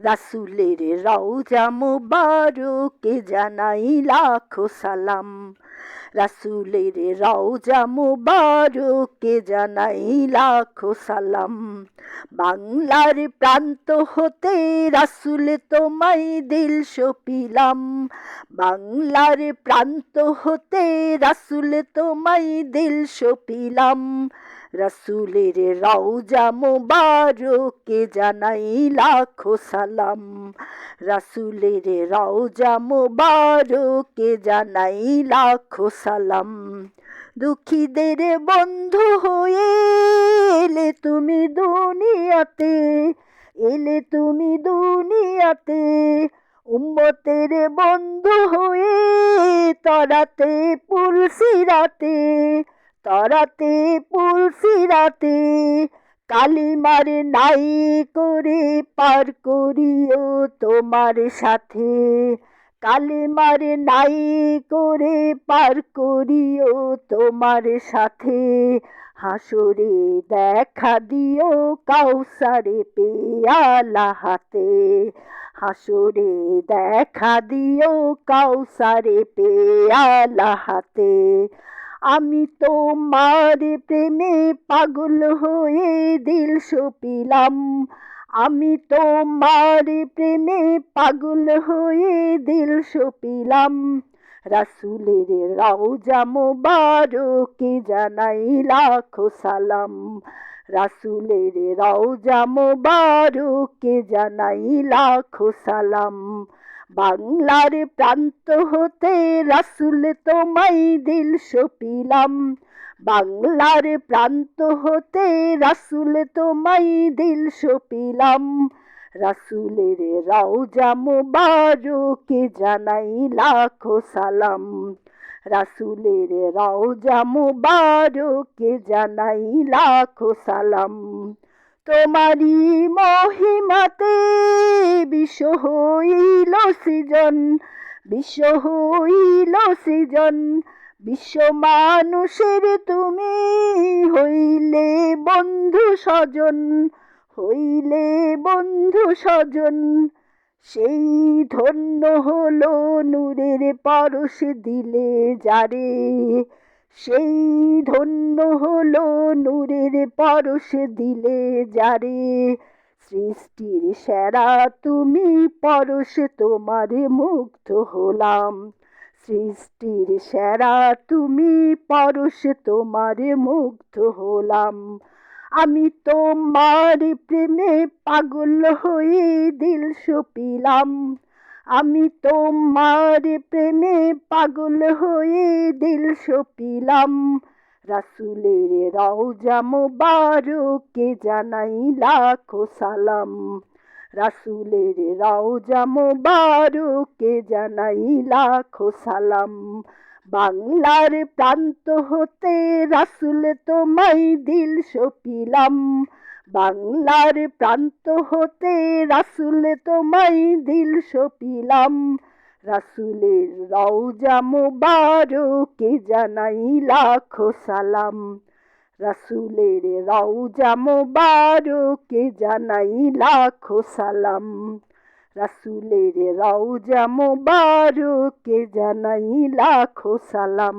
রাসুলের রওজা মুবারকে জানাই লাখো সালাম। রাসুলের রওজা মুবারকে জানাই লাখো সালাম। বাংলার প্রান্ত হতে রাসুল তোমায় দিল সপিলাম। বাংলার প্রান্ত হতে রাসুল তোমায় দিল সপিলাম। রসুলের রওজা মুবারকে জানাই লাখো সালাম। রসুলের রওজা মুবারকে জানাই লাখো সালাম। দুঃখীদের বন্ধু হয়ে এলে তুমি দুনিয়াতে, এলে তুমি দুনিয়াতে। উম্মতের বন্ধু হয়ে তরাতে পুলসিরাতে তরাতে পুলসিরাতে কালিমার নাই করে পার করিও তোমার সাথে। কালিমার নাই করে পার করিও তোমার সাথে। হাসরে দেখা দিও কাউসারে পেয়ালা হাতে। হাসরে দেখা দিও কাউসারে পেয়ালা হাতে। আমি তোমার প্রেমে পাগল হয়ে দিল সপিলাম। আমি তোমার প্রেমে পাগল হয়ে দিল সপিলাম। রাসুলের রাউজা মোবারকে জানাই লাখো সালাম। রাসুলের রাউজা মোবারকে জানাই লাখো সালাম। বাংলার প্রান্ত হতে রাসুল তোমায় দিল সপিলাম। বাংলার প্রান্ত হতে রাসুল তোমায় দিল সপিলাম। রাসুলের রওজা মুবারকে জানাই লাখো সালাম। রাসুলের রওজা মুবারকে জানাই লাখো সালাম। তোমারি মহিমাতে বিশ্ব হইল সৃজন, বিশ্ব হইল সৃজন, বিশ্ব মানুষের তুমি হইলে বন্ধু স্বজন, হইলে বন্ধু স্বজন। সেই ধন্য হলো নূরের পরশ দিলে যারে সেই ধন্য হলো নূরের পরশ দিলে যারে। সৃষ্টির সেরা তুমি পরশ তোমার মুগ্ধ হলাম। সৃষ্টির সেরা তুমি পরশ তোমার মুগ্ধ হলাম। আমি তোমার প্রেমে পাগল হয়ে দিল সপিলাম। আমি তোমার প্রেমে পাগল হয়ে দিল সপিলাম। রাসুলের রওজা মোবারকে জানাই লাখো সালাম। রাসুলের রওজা মোবারকে জানাই লাখো সালাম। বাংলার প্রান্ত হতে রাসুল তোমায় দিল সপিলাম। বাংলার প্রান্ত হতে রাসুলে তোমায় দিল সপিলাম। রাসুলের রওজা মুবারকে জানাই লাখো সালাম। রাসুলের রওজা মুবারকে জানাই লাখো সালাম। রাসুলের রওজা মুবারকে জানাই লাখো সালাম।